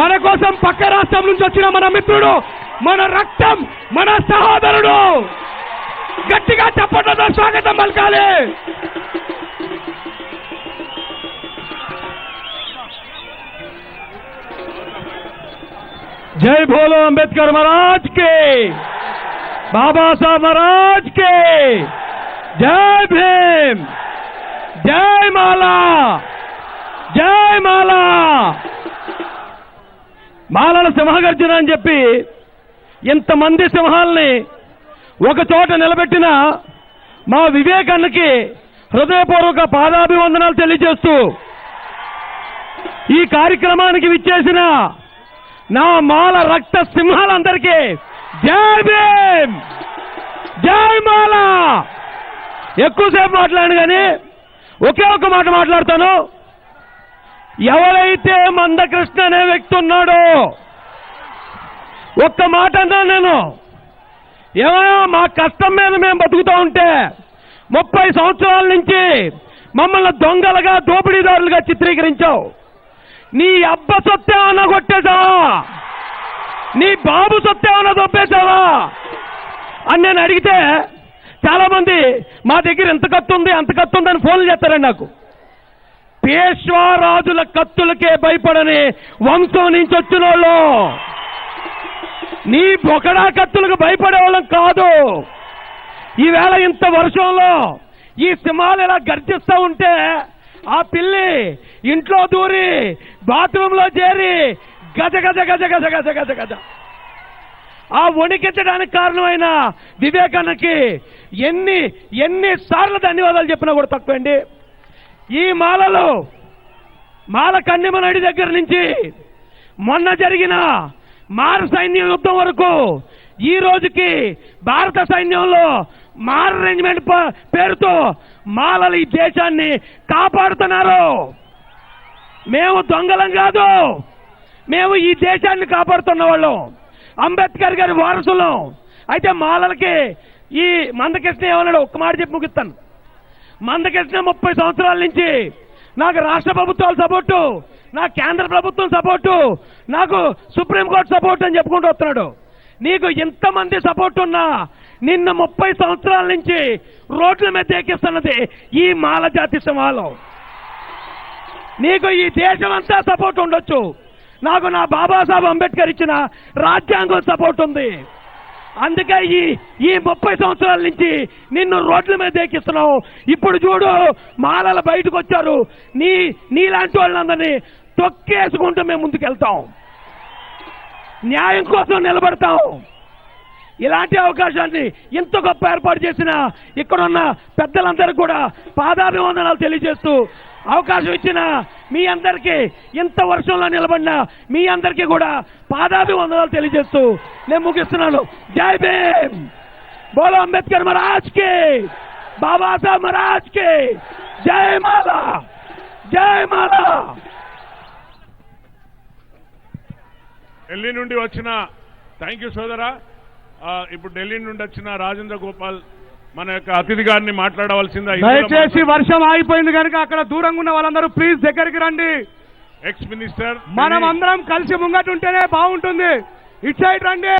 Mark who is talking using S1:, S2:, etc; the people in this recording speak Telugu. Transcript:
S1: మన కోసం పక్క రాష్ట్రం నుంచి వచ్చిన మన మిత్రుడు మన రక్తం మన సహోదరుడు. గట్టిగా చప్పట్లతో స్వాగతం పలకాలి. జై భోలో అంబేద్కర్ మహారాజ్ కే బాబాసాహెబ్ మహారాజ్ కే. జై భీమ్ జై మాలా జై మాలా. మాలల సింహగర్జన అని చెప్పి ఇంతమంది సింహాల్ని ఒక చోట నిలబెట్టిన మా వివేకానికి హృదయపూర్వక పాదాభివందనాలు తెలియజేస్తూ ఈ కార్యక్రమానికి విచ్చేసిన నా మాల రక్త సింహాలందరికీ జై భీమ్! జై మాల! ఎక్కువసేపు మాట్లాడాను కానీ ఒకే ఒక మాట మాట్లాడతాను. ఎవరైతే మందకృష్ణ అనే వ్యక్తి ఉన్నాడో ఒక్క మాట అన్నా నేను. ఏమైనా మా కష్టం మీద మేము బతుకుతూ ఉంటే ముప్పై సంవత్సరాల నుంచి మమ్మల్ని దొంగలుగా దోపిడీదారులుగా చిత్రీకరించావు. నీ అబ్బ సొత్తేమన్నా కొట్టేశావా? నీ బాబు సొత్తేమన్నా దొప్పేశావా అని నేను అడిగితే చాలా మంది మా దగ్గర ఎంత కత్తి ఉంది అంత కత్తి ఉంది అని ఫోన్లు చేస్తారండి నాకు. పేష్వారాజుల కత్తులకే భయపడని వంశం నుంచి వచ్చిన వాళ్ళు. నీ బొకడా కత్తులకు భయపడే వాళ్ళం కాదు. ఈవేళ ఇంత వర్షంలో ఈ సింహాలు ఇలా గర్జిస్తూ ఉంటే ఆ పిల్లి ఇంట్లో దూరి బాత్రూంలో చేరి గజ గజ గజ గజ గజ గజ గజ. ఆ వణికించడానికి కారణమైన వివేకానికి ఎన్ని ఎన్ని సార్లు ధన్యవాదాలు చెప్పినా కూడా తక్కువండి. ఈ మాలలో మాల కన్నెమనడి దగ్గర నుంచి మొన్న జరిగిన మార సైన్య యుద్ధం వరకు ఈ రోజుకి భారత సైన్యంలో మార అరేంజ్మెంట్ పేరుతో మాలలు ఈ దేశాన్ని కాపాడుతున్నారు. మేము దొంగలం కాదు. మేము ఈ దేశాన్ని కాపాడుతున్న వాళ్ళం. అంబేద్కర్ గారి వారసులం. అయితే మాలలకి ఈ మందకృష్ణ ఏమన్నాడు? ఒక్క మాట చెప్పి ముగిస్తాను. మందకృష్ణ ముప్పై సంవత్సరాల నుంచి నాకు రాష్ట్ర ప్రభుత్వాల సపోర్టు నా కేంద్ర ప్రభుత్వం సపోర్టు నాకు సుప్రీంకోర్టు సపోర్ట్ అని చెప్పుకుంటూ వస్తున్నాడు. నీకు ఎంతమంది సపోర్ట్ ఉన్నా నిన్న ముప్పై సంవత్సరాల నుంచి రోడ్ల మీద ఎక్కిస్తున్నది ఈ మాల జాతి సమాలం నీకు ఈ దేశం అంతా సపోర్ట్ ఉండొచ్చు. నాకు నా బాబాసాహెబ్ అంబేద్కర్ ఇచ్చిన రాజ్యాంగం సపోర్ట్ ఉంది. అందుకే ఈ ఈ ముప్పై సంవత్సరాల నుంచి నిన్ను రోడ్ల మీద ఎక్కిస్తున్నావు ఇప్పుడు చూడు మాలల బయటకు వచ్చారు. నీ నీలాంటి వాళ్ళందరినీ తొక్కేసుకుంటూ మేము ముందుకెళ్తాం. న్యాయం కోసం నిలబడతాం. ఇలాంటి అవకాశాన్ని ఇంత గొప్ప ఏర్పాటు చేసిన ఇక్కడున్న పెద్దలందరూ కూడా పాదాభివందనాలు తెలియజేస్తూ అవకాశం ఇచ్చిన మీ అందరికీ ఇంత వర్షంలో నిలబడిన మీ అందరికీ కూడా పాదాభివందనాలు తెలియజేస్తూ నేను ముగిస్తున్నాను. జై భీమ్! బోలో అంబేద్కర్ మహారాజ్కి బాబాసాహెబ్ మహారాజ్కి జై మాలా జై మాలా
S2: ఢిల్లీ నుండి వచ్చిన థ్యాంక్ యూ సోదరా. ఇప్పుడు ఢిల్లీ నుండి వచ్చిన రాజేంద్ర గోపాల్ మన యొక్క అతిథి గారిని మాట్లాడవలసిందా
S1: దయచేసి వర్షం ఆగిపోయింది కనుక అక్కడ దూరంగా ఉన్న వాళ్ళందరూ ప్లీజ్ దగ్గరికి రండి.
S2: ఎక్స్ మినిస్టర్
S1: మనం అందరం కలిసి ముంగటుంటేనే బాగుంటుంది. ఇటు సైడ్ రండి.